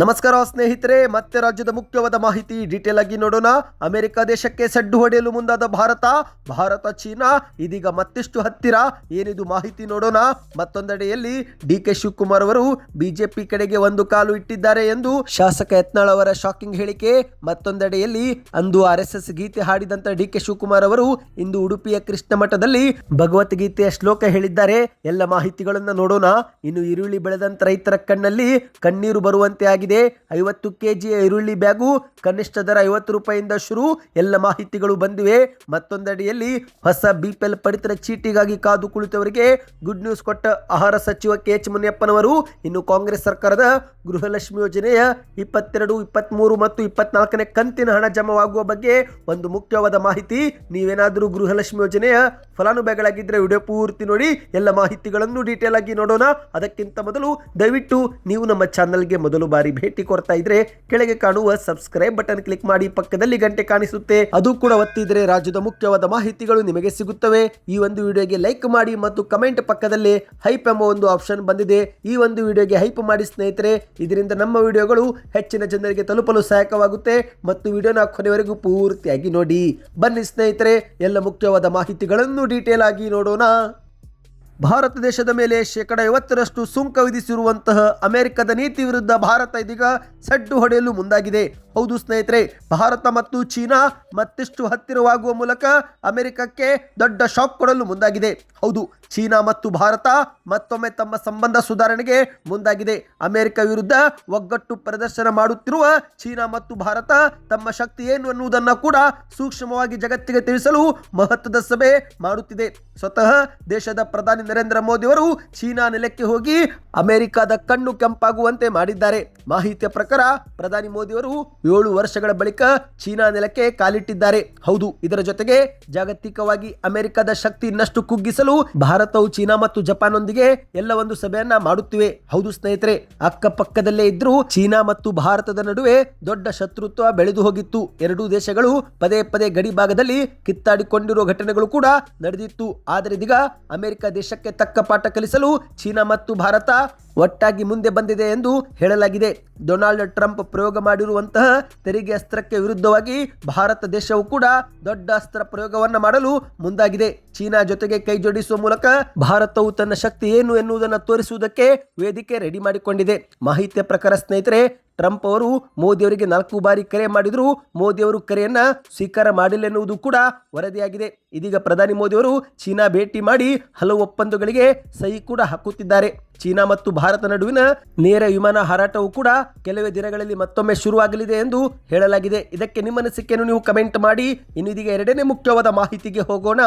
ನಮಸ್ಕಾರ ಸ್ನೇಹಿತರೆ, ಮತ್ತೆ ರಾಜ್ಯದ ಮುಖ್ಯವಾದ ಮಾಹಿತಿ ಡೀಟೇಲ್ ಆಗಿ ನೋಡೋಣ. ಅಮೆರಿಕ ದೇಶಕ್ಕೆ ಸಡ್ಡು ಹೊಡೆಯಲು ಮುಂದಾದ ಭಾರತ ಭಾರತ ಚೀನಾ, ಇದೀಗ ಮತ್ತಿಷ್ಟು ಹತ್ತಿರ. ಏನಿದು ಮಾಹಿತಿ ನೋಡೋಣ. ಮತ್ತೊಂದೆಡೆಯಲ್ಲಿ ಡಿ ಕೆ ಶಿವಕುಮಾರ್ ಅವರು ಬಿಜೆಪಿ ಕಡೆಗೆ ಒಂದು ಕಾಲು ಇಟ್ಟಿದ್ದಾರೆ ಎಂದು ಶಾಸಕ ಯತ್ನಾಳ್ ಅವರ ಶಾಕಿಂಗ್ ಹೇಳಿಕೆ. ಮತ್ತೊಂದೆಡೆಯಲ್ಲಿ ಅಂದು ಆರ್ ಗೀತೆ ಹಾಡಿದಂತ ಡಿ ಕೆ ಶಿವಕುಮಾರ್ ಅವರು ಇಂದು ಉಡುಪಿಯ ಕೃಷ್ಣ ಮಠದಲ್ಲಿ ಭಗವದ್ಗೀತೆಯ ಶ್ಲೋಕ ಹೇಳಿದ್ದಾರೆ. ಎಲ್ಲ ಮಾಹಿತಿಗಳನ್ನ ನೋಡೋಣ. ಇನ್ನು ಈರುಳ್ಳಿ ಬೆಳೆದಂತ ರೈತರ ಕಣ್ಣಲ್ಲಿ ಕಣ್ಣೀರು ಬರುವಂತೆ ಆಗಿದೆ. ಐವತ್ತು ಕೆ ಜಿ ಈರುಳ್ಳಿ ಬ್ಯಾಗು, ಕನಿಷ್ಠ ದರ ಐವತ್ತು ರೂಪಾಯಿಂದ ಶುರು. ಎಲ್ಲ ಮಾಹಿತಿಗಳು ಬಂದಿವೆ. ಮತ್ತೊಂದಡಿಯಲ್ಲಿ ಹೊಸ ಬಿಪಿಎಲ್ ಪಡಿತರ ಚೀಟಿಗಾಗಿ ಕಾದು ಕುಳಿತವರಿಗೆ ಗುಡ್ ನ್ಯೂಸ್ ಕೊಟ್ಟ ಆಹಾರ ಸಚಿವ ಕೆ ಎಚ್ ಮುನಿಯಪ್ಪನವರು. ಇನ್ನು ಕಾಂಗ್ರೆಸ್ ಸರ್ಕಾರದ ಗೃಹಲಕ್ಷ್ಮಿ ಯೋಜನೆಯ ಇಪ್ಪತ್ತೆರಡು ಇಪ್ಪತ್ತ್ಮೂರು ಮತ್ತು ಇಪ್ಪತ್ನಾಲ್ಕನೇ ಕಂತಿನ ಹಣ ಜಮಾವಾಗುವ ಬಗ್ಗೆ ಒಂದು ಮುಖ್ಯವಾದ ಮಾಹಿತಿ. ನೀವೇನಾದರೂ ಗೃಹಲಕ್ಷ್ಮಿ ಯೋಜನೆಯ ಫಲಾನುಭವಿಗಳಾಗಿದ್ದರೆ ವಿಡಿಯೋ ಪೂರ್ತಿ ನೋಡಿ. ಎಲ್ಲ ಮಾಹಿತಿಗಳನ್ನು ಡೀಟೇಲ್ ಆಗಿ ನೋಡೋಣ. ಅದಕ್ಕಿಂತ ಮೊದಲು ದಯವಿಟ್ಟು ನೀವು ನಮ್ಮ ಚಾನಲ್ಗೆ ಮೊದಲು ಬಾರಿ ಭೇಟಿ ಕೊಡ್ತಾ ಇದ್ರೆ ಕೆಳಗೆ ಕಾಣುವ ಸಬ್ಸ್ಕ್ರೈಬ್ ಬಟನ್ ಕ್ಲಿಕ್ ಮಾಡಿ ಪಕ್ಕದಲ್ಲಿ ಗಂಟೆ ಕಾಣಿಸುತ್ತೆ. ಅದು ಕೂಡ ಒತ್ತಿದ್ರೆ ರಾಜ್ಯದ ಮುಖ್ಯವಾದ ಮಾಹಿತಿಗಳು ನಿಮಗೆ ಸಿಗುತ್ತವೆ. ಈ ಒಂದು ವಿಡಿಯೋಗೆ ಲೈಕ್ ಮಾಡಿ ಮತ್ತು ಕಮೆಂಟ್ ಪಕ್ಕದಲ್ಲಿ ಹೈಪ್ ಎಂಬ ಒಂದು ಆಪ್ಷನ್ ಬಂದಿದೆ. ಈ ಒಂದು ವಿಡಿಯೋಗೆ ಹೈಪ್ ಮಾಡಿ ಸ್ನೇಹಿತರೆ, ಇದರಿಂದ ನಮ್ಮ ವಿಡಿಯೋಗಳು ಹೆಚ್ಚಿನ ಜನರಿಗೆ ತಲುಪಲು ಸಹಾಯಕವಾಗುತ್ತೆ ಮತ್ತು ವಿಡಿಯೋನ ಕೊನೆವರೆಗೂ ಪೂರ್ತಿಯಾಗಿ ನೋಡಿ. ಬನ್ನಿ ಸ್ನೇಹಿತರೆ, ಎಲ್ಲ ಮುಖ್ಯವಾದ ಮಾಹಿತಿಗಳನ್ನು ಡೀಟೇಲ್ ಆಗಿ ನೋಡೋಣ. ಭಾರತ ದೇಶದ ಮೇಲೆ ಶೇಕಡ ಐವತ್ತರಷ್ಟು ಸುಂಕ ವಿಧಿಸಿರುವಂತಹ ಅಮೆರಿಕದ ನೀತಿ ವಿರುದ್ಧ ಭಾರತ ಇದೀಗ ಸಡ್ಡು ಹೊಡೆಯಲು ಮುಂದಾಗಿದೆ. ಹೌದು ಸ್ನೇಹಿತರೆ, ಭಾರತ ಮತ್ತು ಚೀನಾ ಮತ್ತಿಷ್ಟು ಹತ್ತಿರವಾಗುವ ಮೂಲಕ ಅಮೆರಿಕಕ್ಕೆ ದೊಡ್ಡ ಶಾಕ್ ಕೊಡಲು ಮುಂದಾಗಿದೆ. ಹೌದು, ಚೀನಾ ಮತ್ತು ಭಾರತ ಮತ್ತೊಮ್ಮೆ ತಮ್ಮ ಸಂಬಂಧ ಸುಧಾರಣೆಗೆ ಮುಂದಾಗಿದೆ. ಅಮೆರಿಕ ವಿರುದ್ಧ ಒಗ್ಗಟ್ಟು ಪ್ರದರ್ಶನ ಮಾಡುತ್ತಿರುವ ಚೀನಾ ಮತ್ತು ಭಾರತ ತಮ್ಮ ಶಕ್ತಿ ಏನು ಅನ್ನುವುದನ್ನು ಕೂಡ ಸೂಕ್ಷ್ಮವಾಗಿ ಜಗತ್ತಿಗೆ ತಿಳಿಸಲು ಮಹತ್ವದ ಸಭೆ ಮಾಡುತ್ತಿದೆ. ಸ್ವತಃ ದೇಶದ ಪ್ರಧಾನಿ ನರೇಂದ್ರ ಮೋದಿ ಅವರು ಚೀನಾ ನೆಲಕ್ಕೆ ಹೋಗಿ ಅಮೆರಿಕದ ಕಣ್ಣು ಕೆಂಪಾಗುವಂತೆ ಮಾಡಿದ್ದಾರೆ. ಮಾಹಿತಿಯ ಪ್ರಕಾರ, ಪ್ರಧಾನಿ ಮೋದಿ ಅವರು ಏಳು ವರ್ಷಗಳ ಬಳಿಕ ಚೀನಾ ನೆಲಕ್ಕೆ ಕಾಲಿಟ್ಟಿದ್ದಾರೆ. ಹೌದು, ಇದರ ಜೊತೆಗೆ ಜಾಗತಿಕವಾಗಿ ಅಮೆರಿಕದ ಶಕ್ತಿ ಇನ್ನಷ್ಟು ಕುಗ್ಗಿಸಲು ಭಾರತವು ಚೀನಾ ಮತ್ತು ಜಪಾನ್ನೊಂದಿಗೆ ಎಲ್ಲ ಒಂದು ಸಭೆಯನ್ನ ಮಾಡುತ್ತಿವೆ. ಹೌದು ಸ್ನೇಹಿತರೆ, ಅಕ್ಕಪಕ್ಕದಲ್ಲೇ ಇದ್ರೂ ಚೀನಾ ಮತ್ತು ಭಾರತದ ನಡುವೆ ದೊಡ್ಡ ಶತ್ರುತ್ವ ಬೆಳೆದು ಹೋಗಿತ್ತು. ಎರಡೂ ದೇಶಗಳು ಪದೇ ಪದೇ ಗಡಿ ಭಾಗದಲ್ಲಿ ಕಿತ್ತಾಡಿಕೊಂಡಿರುವ ಘಟನೆಗಳು ಕೂಡ ನಡೆದಿತ್ತು. ಆದರೆ ಇದೀಗ ಅಮೆರಿಕ ದೇಶಕ್ಕೆ ತಕ್ಕ ಪಾಠ ಕಲಿಸಲು ಚೀನಾ ಮತ್ತು ಭಾರತ ಒಟ್ಟಾಗಿ ಮುಂದೆ ಬಂದಿದೆ ಎಂದು ಹೇಳಲಾಗಿದೆ. ಡೊನಾಲ್ಡ್ ಟ್ರಂಪ್ ಪ್ರಯೋಗ ಮಾಡಿರುವಂತಹ ತೆರಿಗೆ ಅಸ್ತ್ರಕ್ಕೆ ವಿರುದ್ಧವಾಗಿ ಭಾರತ ದೇಶವು ಕೂಡ ದೊಡ್ಡ ಅಸ್ತ್ರ ಪ್ರಯೋಗವನ್ನ ಮಾಡಲು ಮುಂದಾಗಿದೆ. ಚೀನಾ ಜೊತೆಗೆ ಕೈ ಜೋಡಿಸುವ ಮೂಲಕ ಭಾರತವು ತನ್ನ ಶಕ್ತಿ ಏನು ಎನ್ನುವುದನ್ನು ತೋರಿಸುವುದಕ್ಕೆ ವೇದಿಕೆ ರೆಡಿ ಮಾಡಿಕೊಂಡಿದೆ. ಮಾಹಿತಿಯ ಪ್ರಕಾರ ಸ್ನೇಹಿತರೆ ಟ್ರಂಪ್ ಅವರು ಮೋದಿ ಅವರಿಗೆ ನಾಲ್ಕು ಬಾರಿ ಕರೆ ಮಾಡಿದ್ರು. ಮೋದಿ ಅವರು ಕರೆಯನ್ನ ಸ್ವೀಕಾರ ಮಾಡಿಲ್ಲ ಎನ್ನುವುದು ಕೂಡ ವರದಿಯಾಗಿದೆ. ಇದೀಗ ಪ್ರಧಾನಿ ಮೋದಿ ಅವರು ಚೀನಾ ಭೇಟಿ ಮಾಡಿ ಹಲವು ಒಪ್ಪಂದಗಳಿಗೆ ಸಹಿ ಕೂಡ ಹಾಕುತ್ತಿದ್ದಾರೆ. ಚೀನಾ ಮತ್ತು ಭಾರತ ನಡುವಿನ ನೇರ ವಿಮಾನ ಹಾರಾಟವು ಕೂಡ ಕೆಲವೇ ದಿನಗಳಲ್ಲಿ ಮತ್ತೊಮ್ಮೆ ಶುರುವಾಗಲಿದೆ ಎಂದು ಹೇಳಲಾಗಿದೆ. ಇದಕ್ಕೆ ನಿಮ್ಮ ಅನಿಸಿಕೆಯನ್ನು ನೀವು ಕಮೆಂಟ್ ಮಾಡಿ. ಇನ್ನು ಇದೀಗ ಎರಡನೇ ಮುಖ್ಯವಾದ ಮಾಹಿತಿಗೆ ಹೋಗೋಣ.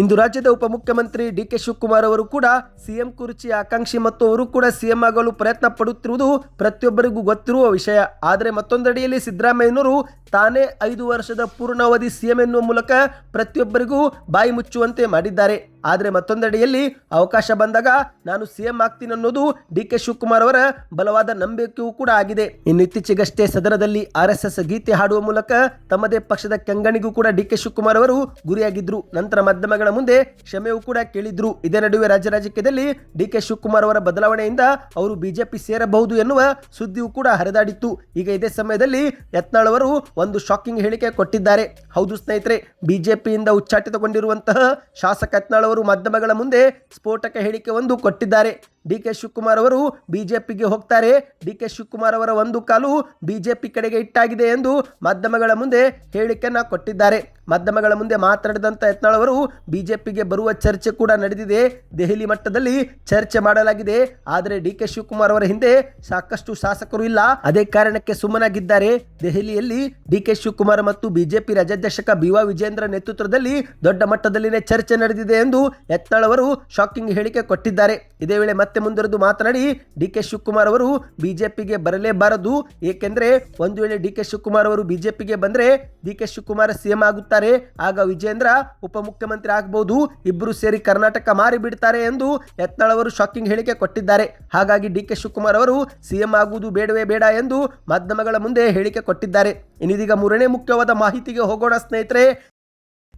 ಇಂದು ರಾಜ್ಯದ ಉಪಮುಖ್ಯಮಂತ್ರಿ ಡಿ ಕೆ ಶಿವಕುಮಾರ್ ಅವರು ಕೂಡ ಸಿಎಂ ಕುರ್ಚಿ ಆಕಾಂಕ್ಷಿ ಮತ್ತು ಅವರು ಕೂಡ ಸಿಎಂ ಆಗಲು ಪ್ರಯತ್ನ ಪಡುತ್ತಿರುವುದು ಪ್ರತಿಯೊಬ್ಬರಿಗೂ ಗೊತ್ತಿರುವ ವಿಷಯ. ಆದರೆ ಮತ್ತೊಂದಡಿಯಲ್ಲಿ ಸಿದ್ದರಾಮಯ್ಯನವರು ತಾನೇ ಐದು ವರ್ಷದ ಪೂರ್ಣಾವಧಿ ಸಿಎಂ ಎನ್ನುವ ಮೂಲಕ ಪ್ರತಿಯೊಬ್ಬರಿಗೂ ಬಾಯಿ ಮುಚ್ಚುವಂತೆ ಮಾಡಿದ್ದಾರೆ. ಆದರೆ ಮತ್ತೊಂದೆಡೆಯಲ್ಲಿ ಅವಕಾಶ ಬಂದಾಗ ನಾನು ಸಿಎಂ ಆಗ್ತೀನಿ ಅನ್ನೋದು ಡಿ ಕೆ ಶಿವಕುಮಾರ್ ಅವರ ಬಲವಾದ ನಂಬಿಕೆಯೂ ಕೂಡ ಆಗಿದೆ. ಇನ್ನು ಇತ್ತೀಚೆಗಷ್ಟೇ ಸದನದಲ್ಲಿ ಆರ್ ಎಸ್ ಎಸ್ ಗೀತೆ ಹಾಡುವ ಮೂಲಕ ತಮ್ಮದೇ ಪಕ್ಷದ ಕೆಂಗಣಿಗೂ ಕೂಡ ಡಿ ಕೆ ಶಿವಕುಮಾರ್ ಅವರು ಗುರಿಯಾಗಿದ್ರು. ನಂತರ ಮಾಧ್ಯಮಗಳ ಮುಂದೆ ಕ್ಷಮೆಯೂ ಕೂಡ ಕೇಳಿದ್ರು. ಇದೇ ನಡುವೆ ರಾಜ್ಯ ರಾಜಕೀಯದಲ್ಲಿ ಡಿ ಕೆ ಶಿವಕುಮಾರ್ ಅವರ ಬದಲಾವಣೆಯಿಂದ ಅವರು ಬಿಜೆಪಿ ಸೇರಬಹುದು ಎನ್ನುವ ಸುದ್ದಿಯೂ ಕೂಡ ಹರಿದಾಡಿತ್ತು. ಈಗ ಇದೇ ಸಮಯದಲ್ಲಿ ಯತ್ನಾಳ್ ಅವರು ಒಂದು ಶಾಕಿಂಗ್ ಹೇಳಿಕೆ ಕೊಟ್ಟಿದ್ದಾರೆ. ಹೌದು ಸ್ನೇಹಿತರೆ, ಬಿಜೆಪಿಯಿಂದ ಉಚ್ಚಾಟಿತಗೊಂಡಿರುವಂತಹ ಶಾಸಕ ಯತ್ನಾಳ್ ಅವರು ಮಾಧ್ಯಮಗಳ ಮುಂದೆ ಸ್ಫೋಟಕ ಹೇಳಿಕೆ ಒಂದು ಕೊಟ್ಟಿದ್ದಾರೆ. ಡಿ ಕೆ ಶಿವಕುಮಾರ್ ಅವರು ಬಿಜೆಪಿಗೆ ಹೋಗ್ತಾರೆ. ಡಿ ಕೆ ಶಿವಕುಮಾರ್ ಅವರ ಒಂದು ಕಾಲು ಬಿಜೆಪಿ ಕಡೆಗೆ ಇಟ್ಟಾಗಿದೆ ಎಂದು ಮಾಧ್ಯಮಗಳ ಮುಂದೆ ಹೇಳಿಕೆಯನ್ನು ಕೊಟ್ಟಿದ್ದಾರೆ. ಮಾಧ್ಯಮಗಳ ಮುಂದೆ ಮಾತನಾಡಿದಂಥ ಯತ್ನಾಳ್ ಅವರು ಬಿಜೆಪಿಗೆ ಬರುವ ಚರ್ಚೆ ಕೂಡ ನಡೆದಿದೆ. ದೆಹಲಿ ಮಟ್ಟದಲ್ಲಿ ಚರ್ಚೆ ಮಾಡಲಾಗಿದೆ. ಆದರೆ ಡಿ ಕೆ ಶಿವಕುಮಾರ್ ಅವರ ಹಿಂದೆ ಸಾಕಷ್ಟು ಶಾಸಕರು ಇಲ್ಲ. ಅದೇ ಕಾರಣಕ್ಕೆ ಸುಮ್ಮನಾಗಿದ್ದಾರೆ. ದೆಹಲಿಯಲ್ಲಿ ಡಿ ಕೆ ಶಿವಕುಮಾರ್ ಮತ್ತು ಬಿಜೆಪಿ ರಾಜ್ಯಾಧ್ಯಕ್ಷಕ ಬಿ ವಿಜೇಂದ್ರ ನೇತೃತ್ವದಲ್ಲಿ ದೊಡ್ಡ ಮಟ್ಟದಲ್ಲಿನೇ ಚರ್ಚೆ ನಡೆದಿದೆ ಎಂದು ಯತ್ನಾಳ್ ಅವರು ಶಾಕಿಂಗ್ ಹೇಳಿಕೆ ಕೊಟ್ಟಿದ್ದಾರೆ. ಇದೇ ವೇಳೆ ಮತ್ತೆ ಮುಂದುವರೆದು ಮಾತನಾಡಿ ಡಿ ಕೆ ಶಿವಕುಮಾರ್ ಅವರು ಬಿಜೆಪಿಗೆ ಬರಲೇಬಾರದು. ಏಕೆಂದ್ರೆ ಒಂದು ವೇಳೆ ಡಿ ಕೆ ಶಿವಕುಮಾರ್ ಅವರು ಬಿಜೆಪಿಗೆ ಬಂದ್ರೆ ಡಿ ಕೆ ಶಿವಕುಮಾರ್ ಸಿಎಂ ಆಗುತ್ತಾರೆ. ಆಗ ವಿಜೇಂದ್ರ ಉಪಮುಖ್ಯಮಂತ್ರಿ ಆಗಬಹುದು ಇಬ್ಬರು ಸೇರಿ ಕರ್ನಾಟಕ ಮಾರಿ ಬಿಡ್ತಾರೆ ಎಂದು ಯತ್ನಾಳ್ ಅವರು ಶಾಕಿಂಗ್ ಹೇಳಿಕೆ ಕೊಟ್ಟಿದ್ದಾರೆ. ಹಾಗಾಗಿ ಡಿ ಕೆ ಶಿವಕುಮಾರ್ ಅವರು ಸಿಎಂ ಆಗುವುದು ಬೇಡವೇ ಬೇಡ ಎಂದು ಮಾಧ್ಯಮಗಳ ಮುಂದೆ ಹೇಳಿಕೆ ಕೊಟ್ಟಿದ್ದಾರೆ. ಇನ್ನಿದೀಗ ಮೂರನೇ ಮುಖ್ಯವಾದ ಮಾಹಿತಿಗೆ ಹೋಗೋಣ ಸ್ನೇಹಿತರೆ.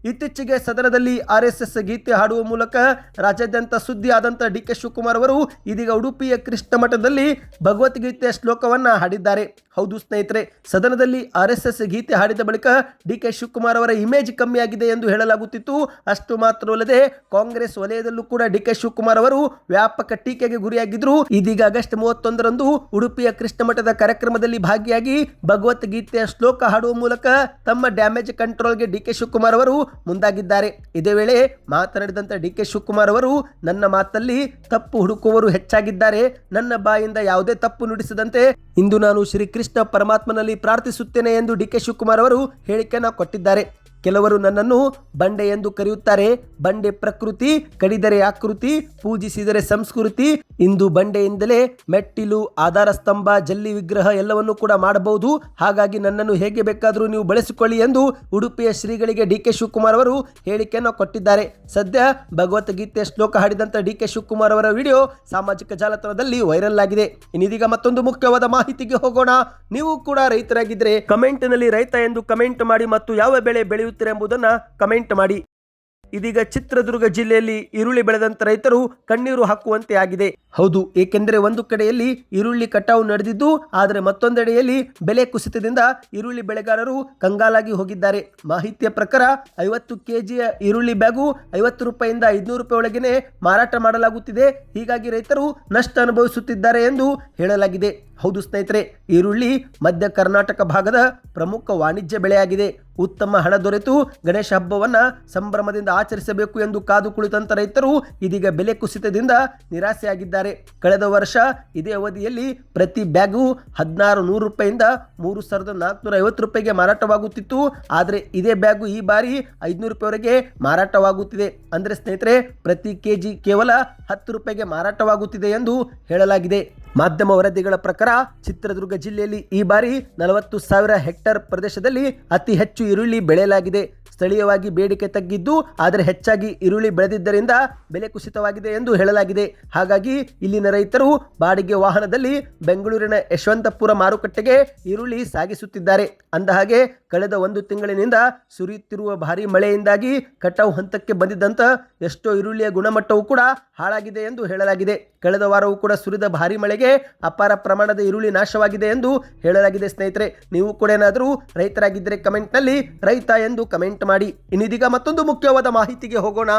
ಇತ್ತೀಚೆಗೆ ಸದನದಲ್ಲಿ ಆರ್ಎಸ್ಎಸ್ ಗೀತೆ ಹಾಡುವ ಮೂಲಕ ರಾಜ್ಯಾದ್ಯಂತ ಸುದ್ದಿ ಆದಂತ ಡಿ ಕೆ ಶಿವಕುಮಾರ್ ಅವರು ಇದೀಗ ಉಡುಪಿಯ ಕೃಷ್ಣ ಮಠದಲ್ಲಿ ಭಗವದ್ಗೀತೆಯ ಶ್ಲೋಕವನ್ನ ಹಾಡಿದ್ದಾರೆ. ಹೌದು ಸ್ನೇಹಿತರೆ, ಸದನದಲ್ಲಿ ಆರ್ಎಸ್ಎಸ್ ಗೀತೆ ಹಾಡಿದ ಬಳಿಕ ಡಿ ಕೆ ಶಿವಕುಮಾರ್ ಅವರ ಇಮೇಜ್ ಕಮ್ಮಿಯಾಗಿದೆ ಎಂದು ಹೇಳಲಾಗುತ್ತಿತ್ತು. ಅಷ್ಟು ಮಾತ್ರವಲ್ಲದೆ ಕಾಂಗ್ರೆಸ್ ವಲಯದಲ್ಲೂ ಕೂಡ ಡಿ ಕೆ ಶಿವಕುಮಾರ್ ಅವರು ವ್ಯಾಪಕ ಟೀಕೆಗೆ ಗುರಿಯಾಗಿದ್ರು. ಇದೀಗ ಆಗಸ್ಟ್ ಮೂವತ್ತೊಂದರಂದು ಉಡುಪಿಯ ಕೃಷ್ಣ ಮಠದ ಕಾರ್ಯಕ್ರಮದಲ್ಲಿ ಭಾಗಿಯಾಗಿ ಭಗವದ್ಗೀತೆಯ ಶ್ಲೋಕ ಹಾಡುವ ಮೂಲಕ ತಮ್ಮ ಡ್ಯಾಮೇಜ್ ಕಂಟ್ರೋಲ್ಗೆ ಡಿ ಕೆ ಶಿವಕುಮಾರ್ ಅವರು ಮುಂದಾಗಿದ್ದಾರೆ. ಇದೇ ವೇಳೆ ಮಾತನಾಡಿದಂಥ ಡಿ ಕೆ ಶಿವಕುಮಾರ್ ಅವರು, ನನ್ನ ಮಾತಲ್ಲಿ ತಪ್ಪು ಹುಡುಕುವವರು ಹೆಚ್ಚಾಗಿದ್ದಾರೆ. ನನ್ನ ಬಾಯಿಂದ ಯಾವುದೇ ತಪ್ಪು ನುಡಿಸದಂತೆ ಇಂದು ನಾನು ಶ್ರೀಕೃಷ್ಣ ಪರಮಾತ್ಮನಲ್ಲಿ ಪ್ರಾರ್ಥಿಸುತ್ತೇನೆ ಎಂದು ಡಿ ಕೆ ಶಿವಕುಮಾರ್ ಅವರು ಹೇಳಿಕೆಯನ್ನು ಕೊಟ್ಟಿದ್ದಾರೆ. ಕೆಲವರು ನನ್ನನ್ನು ಬಂಡೆ ಎಂದು ಕರೆಯುತ್ತಾರೆ. ಬಂಡೆ ಪ್ರಕೃತಿ, ಕಡಿದರೆ ಆಕೃತಿ, ಪೂಜಿಸಿದರೆ ಸಂಸ್ಕೃತಿ. ಇಂದು ಬಂಡೆಯಿಂದಲೇ ಮೆಟ್ಟಿಲು ಆಧಾರ ಸ್ತಂಭ ಜಲ್ಲಿ ವಿಗ್ರಹ ಎಲ್ಲವನ್ನು ಕೂಡ ಮಾಡಬಹುದು. ಹಾಗಾಗಿ ನನ್ನನ್ನು ಹೇಗೆ ಬೇಕಾದರೂ ನೀವು ಬಳಸಿಕೊಳ್ಳಿ ಎಂದು ಉಡುಪಿಯ ಶ್ರೀಗಳಿಗೆ ಡಿ ಕೆ ಶಿವಕುಮಾರ್ ಅವರು ಹೇಳಿಕೆಯನ್ನು ಕೊಟ್ಟಿದ್ದಾರೆ. ಸದ್ಯ ಭಗವದ್ಗೀತೆ ಶ್ಲೋಕ ಹಾಡಿದಂಥ ಡಿ ಕೆ ಶಿವಕುಮಾರ್ ಅವರ ವಿಡಿಯೋ ಸಾಮಾಜಿಕ ಜಾಲತಾಣದಲ್ಲಿ ವೈರಲ್ ಆಗಿದೆ. ಇನ್ನಿದೀಗ ಮತ್ತೊಂದು ಮುಖ್ಯವಾದ ಮಾಹಿತಿಗೆ ಹೋಗೋಣ. ನೀವು ಕೂಡ ರೈತರಾಗಿದ್ದರೆ ಕಮೆಂಟ್ನಲ್ಲಿ ರೈತ ಎಂದು ಕಮೆಂಟ್ ಮಾಡಿ ಮತ್ತು ಯಾವ ಬೆಳೆ ಬೆಳೆಯುತ್ತೀರ ಎಂಬುದನ್ನು ಕಮೆಂಟ್ ಮಾಡಿ. ಇದೀಗ ಚಿತ್ರದುರ್ಗ ಜಿಲ್ಲೆಯಲ್ಲಿ ಈರುಳ್ಳಿ ಬೆಳೆದಂತ ರೈತರು ಕಣ್ಣೀರು ಹಾಕುವಂತೆ ಆಗಿದೆ. ಹೌದು, ಏಕೆಂದರೆ ಒಂದು ಕಡೆಯಲ್ಲಿ ಈರುಳ್ಳಿ ಕಟಾವು ನಡೆದಿದ್ದು, ಆದರೆ ಮತ್ತೊಂದೆಡೆಯಲ್ಲಿ ಬೆಲೆ ಕುಸಿತದಿಂದ ಈರುಳ್ಳಿ ಬೆಳೆಗಾರರು ಕಂಗಾಲಾಗಿ ಹೋಗಿದ್ದಾರೆ. ಮಾಹಿತಿಯ ಪ್ರಕಾರ, ಐವತ್ತು ಕೆಜಿಯ ಈರುಳ್ಳಿ ಬ್ಯಾಗು ಐವತ್ತು ರೂಪಾಯಿಂದ ಐದುನೂರು ರೂಪಾಯಿ ಒಳಗೇನೆ ಮಾರಾಟ ಮಾಡಲಾಗುತ್ತಿದೆ. ಹೀಗಾಗಿ ರೈತರು ನಷ್ಟ ಅನುಭವಿಸುತ್ತಿದ್ದಾರೆ ಎಂದು ಹೇಳಲಾಗಿದೆ. ಹೌದು ಸ್ನೇಹಿತರೆ, ಈರುಳ್ಳಿ ಮಧ್ಯ ಕರ್ನಾಟಕ ಭಾಗದ ಪ್ರಮುಖ ವಾಣಿಜ್ಯ ಬೆಳೆಯಾಗಿದೆ. ಉತ್ತಮ ಹಣ ದೊರೆತು ಗಣೇಶ ಹಬ್ಬವನ್ನ ಸಂಭ್ರಮದಿಂದ ಆಚರಿಸಬೇಕು ಎಂದು ಕಾದು ಕುಳಿತಂತ ರೈತರು ಇದೀಗ ಬೆಲೆ ಕುಸಿತದಿಂದ ನಿರಾಸೆಯಾಗಿದ್ದಾರೆ. ಕಳೆದ ವರ್ಷ ಇದೇ ಅವಧಿಯಲ್ಲಿ ಪ್ರತಿ ಬ್ಯಾಗು ಹದಿನಾರು ನೂರು ರೂಪಾಯಿಂದ ಮೂರು ಸಾವಿರದ ನಾಲ್ಕುನೂರ ಐವತ್ತು ರೂಪಾಯಿಗೆ ಮಾರಾಟವಾಗುತ್ತಿತ್ತು. ಆದರೆ ಇದೇ ಬ್ಯಾಗು ಈ ಬಾರಿ ಐದುನೂರು ರೂಪಾಯಿವರೆಗೆ ಮಾರಾಟವಾಗುತ್ತಿದೆ. ಅಂದರೆ ಸ್ನೇಹಿತರೆ, ಪ್ರತಿ ಕೆಜಿ ಕೇವಲ ಹತ್ತು ರೂಪಾಯಿಗೆ ಮಾರಾಟವಾಗುತ್ತಿದೆ ಎಂದು ಹೇಳಲಾಗಿದೆ. ಮಾಧ್ಯಮ ವರದಿಗಳ ಪ್ರಕಾರ ಚಿತ್ರದುರ್ಗ ಜಿಲ್ಲೆಯಲ್ಲಿ ಈ ಬಾರಿ ನಲವತ್ತು ಸಾವಿರ ಹೆಕ್ಟೇರ್ ಪ್ರದೇಶದಲ್ಲಿ ಅತಿ ಹೆಚ್ಚು ಈರುಳ್ಳಿ ಬೆಳೆಯಲಾಗಿದೆ. ಸ್ಥಳೀಯವಾಗಿ ಬೇಡಿಕೆ ತಗ್ಗಿದ್ದು, ಆದರೆ ಹೆಚ್ಚಾಗಿ ಈರುಳ್ಳಿ ಬೆಳೆದಿದ್ದರಿಂದ ಬೆಲೆ ಕುಸಿತವಾಗಿದೆ ಎಂದು ಹೇಳಲಾಗಿದೆ. ಹಾಗಾಗಿ ಇಲ್ಲಿನ ರೈತರು ಬಾಡಿಗೆ ವಾಹನದಲ್ಲಿ ಬೆಂಗಳೂರಿನ ಯಶವಂತಪುರ ಮಾರುಕಟ್ಟೆಗೆ ಈರುಳ್ಳಿ ಸಾಗಿಸುತ್ತಿದ್ದಾರೆ. ಅಂದಹಾಗೆ ಕಳೆದ ಒಂದು ತಿಂಗಳಿನಿಂದ ಸುರಿಯುತ್ತಿರುವ ಭಾರಿ ಮಳೆಯಿಂದಾಗಿ ಕಟಾವು ಹಂತಕ್ಕೆ ಬಂದಿದ್ದಂಥ ಎಷ್ಟೋ ಈರುಳ್ಳಿಯ ಗುಣಮಟ್ಟವೂ ಕೂಡ ಹಾಳಾಗಿದೆ ಎಂದು ಹೇಳಲಾಗಿದೆ. ಕಳೆದ ವಾರವೂ ಕೂಡ ಸುರಿದ ಭಾರಿ ಮಳೆಗೆ ಅಪಾರ ಪ್ರಮಾಣದ ಈರುಳ್ಳಿ ನಾಶವಾಗಿದೆ ಎಂದು ಹೇಳಲಾಗಿದೆ ಸ್ನೇಹಿತರೆ. ನೀವು ಕೂಡ ಏನಾದರೂ ರೈತರಾಗಿದ್ದರೆ ಕಮೆಂಟ್ನಲ್ಲಿ ರೈತ ಎಂದು ಕಮೆಂಟ್ ಮಾಡಿ. ಇನ್ನಿದೀಗ ಮತ್ತೊಂದು ಮುಖ್ಯವಾದ ಮಾಹಿತಿಗೆ ಹೋಗೋಣ.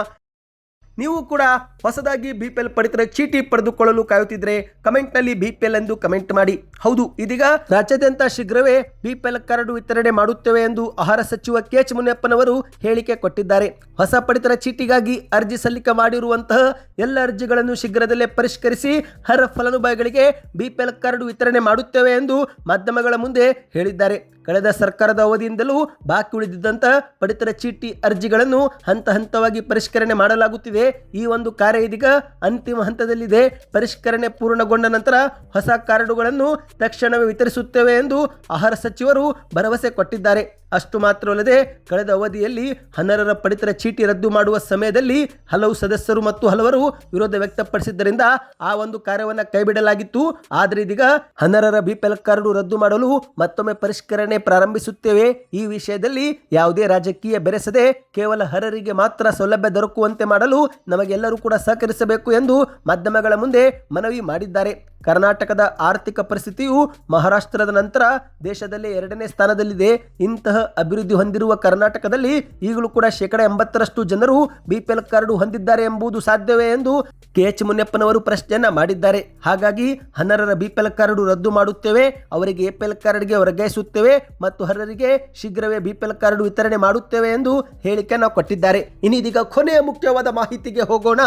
ನೀವು ಕೂಡ ಹೊಸದಾಗಿ ಬಿ ಪಿ ಎಲ್ ಪಡಿತರ ಚೀಟಿ ಪಡೆದುಕೊಳ್ಳಲು ಕಾಯುತ್ತಿದ್ರೆ ಕಮೆಂಟ್ನಲ್ಲಿ ಬಿ ಪಿ ಎಲ್ ಎಂದು ಕಮೆಂಟ್ ಮಾಡಿ. ಹೌದು, ಇದೀಗ ರಾಜ್ಯಾದ್ಯಂತ ಶೀಘ್ರವೇ ಬಿ ಪಿ ಎಲ್ ಕಾರ್ಡ್ ವಿತರಣೆ ಮಾಡುತ್ತೇವೆ ಎಂದು ಆಹಾರ ಸಚಿವ ಕೆ ಎಚ್ ಮುನಿಯಪ್ಪನವರು ಹೇಳಿಕೆ ಕೊಟ್ಟಿದ್ದಾರೆ. ಹೊಸ ಪಡಿತರ ಚೀಟಿಗಾಗಿ ಅರ್ಜಿ ಸಲ್ಲಿಕೆ ಮಾಡಿರುವಂತಹ ಎಲ್ಲ ಅರ್ಜಿಗಳನ್ನು ಶೀಘ್ರದಲ್ಲೇ ಪರಿಷ್ಕರಿಸಿ ಹರ ಫಲಾನುಭವಿಗಳಿಗೆ ಬಿ ಪಿ ಎಲ್ ಕಾರ್ಡ್ ವಿತರಣೆ ಮಾಡುತ್ತೇವೆ ಎಂದು ಮಾಧ್ಯಮಗಳ ಮುಂದೆ ಹೇಳಿದ್ದಾರೆ. ಕಳೆದ ಸರ್ಕಾರದ ಅವಧಿಯಿಂದಲೂ ಬಾಕಿ ಉಳಿದಿದ್ದಂಥ ಪಡಿತರ ಚೀಟಿ ಅರ್ಜಿಗಳನ್ನು ಹಂತ ಹಂತವಾಗಿ ಪರಿಷ್ಕರಣೆ ಮಾಡಲಾಗುತ್ತಿದೆ. ಈ ಒಂದು ಕಾರ್ಯ ಇದೀಗ ಅಂತಿಮ ಹಂತದಲ್ಲಿದೆ. ಪರಿಷ್ಕರಣೆ ಪೂರ್ಣಗೊಂಡ ನಂತರ ಹೊಸ ಕಾರ್ಡುಗಳನ್ನು ತಕ್ಷಣವೇ ವಿತರಿಸುತ್ತೇವೆ ಎಂದು ಆಹಾರ ಸಚಿವರು ಭರವಸೆ ಕೊಟ್ಟಿದ್ದಾರೆ. ಅಷ್ಟು ಮಾತ್ರವಲ್ಲದೆ ಕಳೆದ ಅವಧಿಯಲ್ಲಿ ಹನರರ ಪಡಿತರ ಚೀಟಿ ರದ್ದು ಮಾಡುವ ಸಮಯದಲ್ಲಿ ಹಲವು ಸದಸ್ಯರು ಮತ್ತು ಹಲವರು ವಿರೋಧ ವ್ಯಕ್ತಪಡಿಸಿದ್ದರಿಂದ ಆ ಒಂದು ಕಾರ್ಯವನ್ನು ಕೈಬಿಡಲಾಗಿತ್ತು. ಆದರೆ ಇದೀಗ ಅನರ್ಹರ ಬಿಪಿಎಲ್ ಕಾರ್ಡು ರದ್ದು ಮಾಡಲು ಮತ್ತೊಮ್ಮೆ ಪರಿಷ್ಕರಣೆ ಪ್ರಾರಂಭಿಸುತ್ತೇವೆ. ಈ ವಿಷಯದಲ್ಲಿ ಯಾವುದೇ ರಾಜಕೀಯ ಬೆರೆಸದೆ ಕೇವಲ ಹರರಿಗೆ ಮಾತ್ರ ಸೌಲಭ್ಯ ದೊರಕುವಂತೆ ಮಾಡಲು ನಮಗೆಲ್ಲರೂ ಕೂಡ ಸಹಕರಿಸಬೇಕು ಎಂದು ಮಾಧ್ಯಮಗಳ ಮುಂದೆ ಮನವಿ ಮಾಡಿದ್ದಾರೆ. ಕರ್ನಾಟಕದ ಆರ್ಥಿಕ ಪರಿಸ್ಥಿತಿಯು ಮಹಾರಾಷ್ಟ್ರದ ನಂತರ ದೇಶದಲ್ಲಿ ಎರಡನೇ ಸ್ಥಾನದಲ್ಲಿದೆ. ಇಂತಹ ಅಭಿವೃದ್ಧಿ ಹೊಂದಿರುವ ಕರ್ನಾಟಕದಲ್ಲಿ ಈಗಲೂ ಕೂಡ ಶೇಕಡ ಎಂಬತ್ತರಷ್ಟು ಜನರು ಬಿಪಿಎಲ್ ಕಾರ್ಡ್ ಹೊಂದಿದ್ದಾರೆ ಎಂಬುದು ಸಾಧ್ಯವೇ ಎಂದು ಕೆ ಎಚ್ ಮುನಿಯಪ್ಪನವರು ಪ್ರಶ್ನೆಯನ್ನ ಮಾಡಿದ್ದಾರೆ. ಹಾಗಾಗಿ ಹನ್ನರರ ಬಿಪಿಎಲ್ ಕಾರ್ಡ್ ರದ್ದು ಮಾಡುತ್ತೇವೆ, ಅವರಿಗೆ ಎಪಿಎಲ್ ಕಾರ್ಡ್ಗೆ ವರ್ಗಾಯಿಸುತ್ತೇವೆ ಮತ್ತು ಹರರಿಗೆ ಶೀಘ್ರವೇ ಬಿಪಿಎಲ್ ಕಾರ್ಡ್ ವಿತರಣೆ ಮಾಡುತ್ತೇವೆ ಎಂದು ಹೇಳಿಕೆಯನ್ನು ಕೊಟ್ಟಿದ್ದಾರೆ. ಇನ್ನಿದೀಗ ಕೊನೆಯ ಮುಖ್ಯವಾದ ಮಾಹಿತಿಗೆ ಹೋಗೋಣ.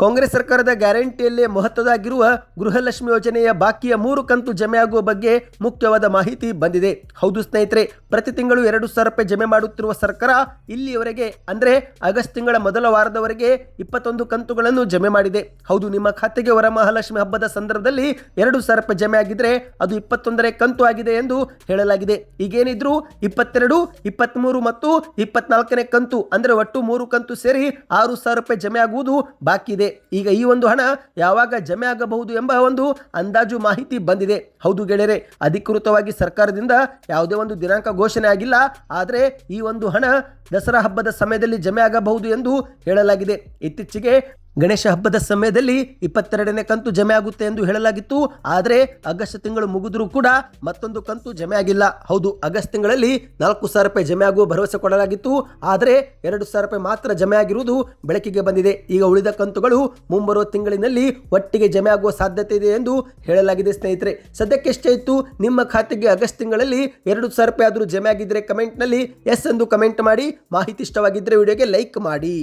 ಕಾಂಗ್ರೆಸ್ ಸರ್ಕಾರದ ಗ್ಯಾರಂಟಿಯಲ್ಲೇ ಮಹತ್ವದಾಗಿರುವ ಗೃಹಲಕ್ಷ್ಮಿ ಯೋಜನೆಯ ಬಾಕಿಯ ಮೂರು ಕಂತು ಜಮೆ ಆಗುವ ಬಗ್ಗೆ ಮುಖ್ಯವಾದ ಮಾಹಿತಿ ಬಂದಿದೆ. ಹೌದು ಸ್ನೇಹಿತರೆ, ಪ್ರತಿ ತಿಂಗಳು ಎರಡು ಸಾವಿರ ರೂಪಾಯಿ ಜಮೆ ಮಾಡುತ್ತಿರುವ ಸರ್ಕಾರ ಇಲ್ಲಿಯವರೆಗೆ, ಅಂದರೆ ಆಗಸ್ಟ್ ತಿಂಗಳ ಮೊದಲ ವಾರದವರೆಗೆ ಇಪ್ಪತ್ತೊಂದು ಕಂತುಗಳನ್ನು ಜಮೆ ಮಾಡಿದೆ. ಹೌದು, ನಿಮ್ಮ ಖಾತೆಗೆ ವರಮಹಾಲಕ್ಷ್ಮಿ ಹಬ್ಬದ ಸಂದರ್ಭದಲ್ಲಿ ಎರಡು ಸಾವಿರ ರೂಪಾಯಿ ಜಮೆ ಆಗಿದ್ರೆ ಅದು ಇಪ್ಪತ್ತೊಂದನೇ ಕಂತು ಆಗಿದೆ ಎಂದು ಹೇಳಲಾಗಿದೆ. ಈಗೇನಿದ್ರು ಇಪ್ಪತ್ತೆರಡು ಇಪ್ಪತ್ತ್ಮೂರು ಮತ್ತು ಇಪ್ಪತ್ನಾಲ್ಕನೇ ಕಂತು, ಅಂದರೆ ಒಟ್ಟು ಮೂರು ಕಂತು ಸೇರಿ ಆರು ಸಾವಿರ ರೂಪಾಯಿ ಜಮೆ ಆಗುವುದು ಬಾಕಿ ಇದೆ ಆಗಿದೆ ಈಗ ಈ ಒಂದು ಹಣ ಯಾವಾಗ ಜಮೆ ಆಗಬಹುದು ಎಂಬ ಒಂದು ಅಂದಾಜು ಮಾಹಿತಿ ಬಂದಿದೆ. ಹೌದು ಗೆಳೆಯರೆ, ಅಧಿಕೃತವಾಗಿ ಸರ್ಕಾರದಿಂದ ಯಾವುದೇ ಒಂದು ದಿನಾಂಕ ಘೋಷಣೆ ಆಗಿಲ್ಲ. ಆದರೆ ಈ ಒಂದು ಹಣ ದಸರಾ ಹಬ್ಬದ ಸಮಯದಲ್ಲಿ ಜಮೆ ಆಗಬಹುದು ಎಂದು ಹೇಳಲಾಗಿದೆ. ಇತ್ತೀಚೆಗೆ ಗಣೇಶ ಹಬ್ಬದ ಸಮಯದಲ್ಲಿ ಇಪ್ಪತ್ತೆರಡನೇ ಕಂತು ಜಮೆ ಆಗುತ್ತೆ ಎಂದು ಹೇಳಲಾಗಿತ್ತು. ಆದರೆ ಆಗಸ್ಟ್ ತಿಂಗಳು ಮುಗಿದ್ರೂ ಕೂಡ ಮತ್ತೊಂದು ಕಂತು ಜಮೆ ಆಗಿಲ್ಲ. ಹೌದು, ಆಗಸ್ಟ್ ತಿಂಗಳಲ್ಲಿ ನಾಲ್ಕು ಸಾವಿರ ರೂಪಾಯಿ ಜಮೆ ಆಗುವ ಭರವಸೆ ಕೊಡಲಾಗಿತ್ತು. ಆದರೆ ಎರಡು ಸಾವಿರ ರೂಪಾಯಿ ಮಾತ್ರ ಜಮೆ ಆಗಿರುವುದು ಬೆಳಕಿಗೆ ಬಂದಿದೆ. ಈಗ ಉಳಿದ ಕಂತುಗಳು ಮುಂಬರುವ ತಿಂಗಳಿನಲ್ಲಿ ಒಟ್ಟಿಗೆ ಜಮೆ ಆಗುವ ಸಾಧ್ಯತೆ ಇದೆ ಎಂದು ಹೇಳಲಾಗಿದೆ ಸ್ನೇಹಿತರೆ. ಸದ್ಯಕ್ಕೆ ಎಷ್ಟೇ ಇತ್ತು, ನಿಮ್ಮ ಖಾತೆಗೆ ಆಗಸ್ಟ್ ತಿಂಗಳಲ್ಲಿ ಎರಡು ಸಾವಿರ ರೂಪಾಯಿ ಆದರೂ ಜಮೆ ಆಗಿದ್ದರೆ ಕಮೆಂಟ್ನಲ್ಲಿ ಎಸ್ ಎಂದು ಕಮೆಂಟ್ ಮಾಡಿ. ಮಾಹಿತಿ ಇಷ್ಟವಾಗಿದ್ದರೆ ವಿಡಿಯೋಗೆ ಲೈಕ್ ಮಾಡಿ.